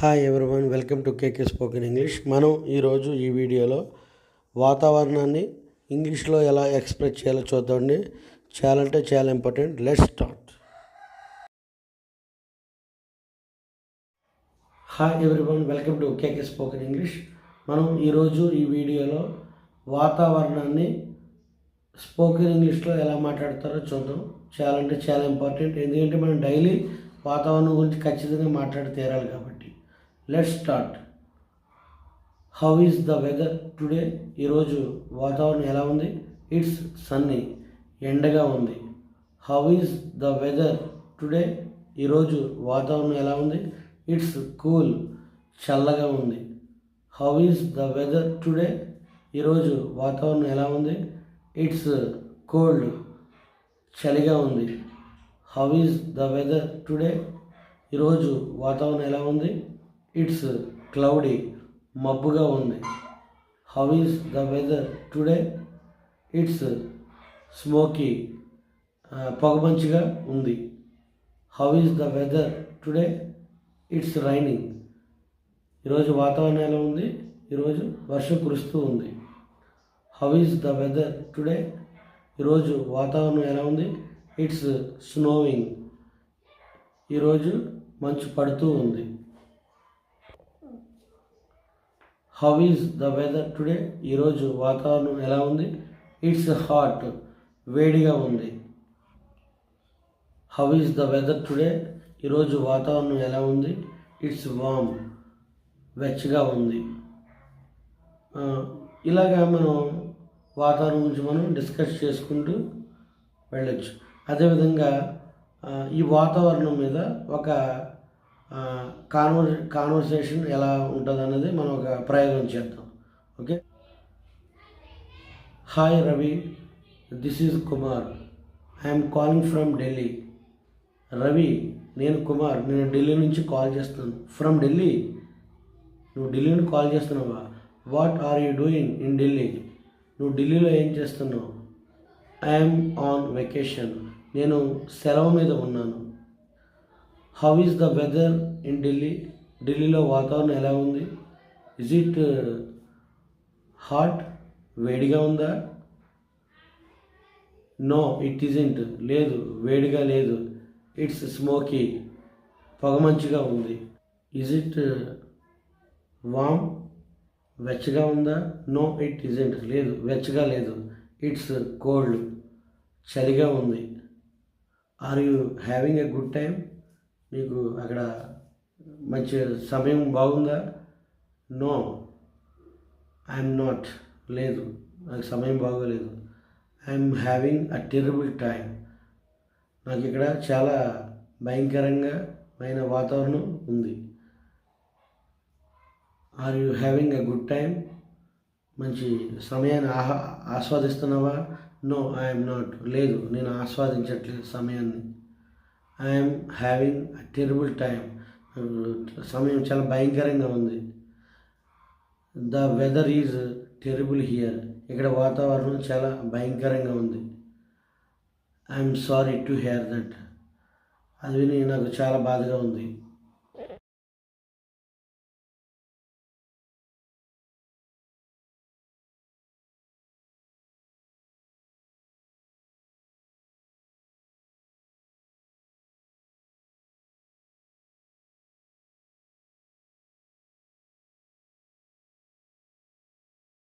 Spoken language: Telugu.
Hi everyone welcome to KK spoken English మనం ఈరోజు ఈ వీడియోలో వాతావరణాన్ని ఇంగ్లీష్లో ఎలా ఎక్స్ప్రెస్ చేయాలో చూద్దామండి. చాలా అంటే చాలా important let start hi everyone welcome to KK spoken English మనం ఈరోజు ఈ వీడియోలో వాతావరణాన్ని స్పోకెన్ ఇంగ్లీష్లో ఎలా మాట్లాడతారో చూద్దాం. చాలా అంటే చాలా ఇంపార్టెంట్ ఎందుకంటే మనం డైలీ వాతావరణం గురించి ఖచ్చితంగా మాట్లాడి తీరాలి కాబట్టి. Let start how is the weather today ఈరోజు వాతావరణం ఎలా ఉంది? ఇట్స్ సన్నీ ఎండగా ఉంది. How is the weather today ఈరోజు వాతావరణం ఎలా ఉంది? ఇట్స్ కూల్ చల్లగా ఉంది. How is the weather today ఈరోజు వాతావరణం ఎలా ఉంది? ఇట్స్ కోల్డ్ చలిగా ఉంది. How is the weather today ఈరోజు వాతావరణం ఎలా ఉంది? ఇట్స్ క్లౌడీ మబ్బుగా ఉంది. How is the weather today? It's smoky పొగమంచిగా ఉంది. How is the weather today? It's raining. ఈరోజు వాతావరణం ఎలా ఉంది ఈరోజు వర్షం కురుస్తూ ఉంది. How is the weather today? ఈరోజు వాతావరణం ఎలా ఉంది? ఇట్స్ స్నోవింగ్ ఈరోజు మంచు పడుతూ ఉంది. How is the weather today ఈరోజు వాతావరణం ఎలా ఉంది? ఇట్స్ హాట్ వేడిగా ఉంది. How is the weather today ఈరోజు వాతావరణం ఎలా ఉంది? ఇట్స్ వామ్ వెచ్చగా ఉంది. ఇలాగా మనం వాతావరణం గురించి మనం డిస్కస్ చేసుకుంటూ వెళ్ళొచ్చు. అదేవిధంగా ఈ వాతావరణం మీద ఒక కాన్వర్ కాన్వర్సేషన్ ఎలా ఉంటుంది అన్నది మనం ఒక ప్రయోగం చేద్దాం. Okay? Hi Ravi this is Kumar I'm calling from Delhi Ravi నేను కుమార్ నేను ఢిల్లీ నుంచి కాల్ చేస్తున్నాను. ఫ్రమ్ ఢిల్లీ నువ్వు ఢిల్లీ నుండి కాల్ చేస్తున్నావా? What are you doing in Delhi నువ్వు ఢిల్లీలో ఏం చేస్తున్నావు? ఐఎమ్ ఆన్ వెకేషన్ నేను సెలవు మీద ఉన్నాను. How is the weather in Delhi ఢిల్లీలో వాతావరణం ఎలా ఉంది? ఇజ్ ఇట్ హాట్ వేడిగా ఉందా? నో ఇట్ ఇజెంట్ లేదు వేడిగా లేదు. ఇట్స్ స్మోకీ పొగమంచుగా ఉంది. ఇజ్ ఇట్ వామ్ వెచ్చగా ఉందా? నో ఇట్ ఇజెంట్ లేదు వెచ్చగా లేదు. ఇట్స్ కోల్డ్ చలిగా ఉంది. Are you having a good time మీకు అక్కడ మంచి సమయం బాగుందా? నో. I'm not. లేదు. నాకు సమయం బాగోలేదు. I'm having a terrible time నాకు ఇక్కడ చాలా భయంకరంగా మైన వాతావరణం ఉంది. Are you having a good time మంచి సమయాన్ని ఆహా ఆస్వాదిస్తున్నావా? No I'm not. లేదు నేను ఆస్వాదించట్లేదు సమయాన్ని. I'm having terrible terrible time సమయం చాలా భయంకరంగా ఉంది. The weather is terrible here. ఇక్కడ వాతావరణం చాలా భయంకరంగా ఉంది. I'm sorry to hear that. అది విని నాకు చాలా బాధగా ఉంది.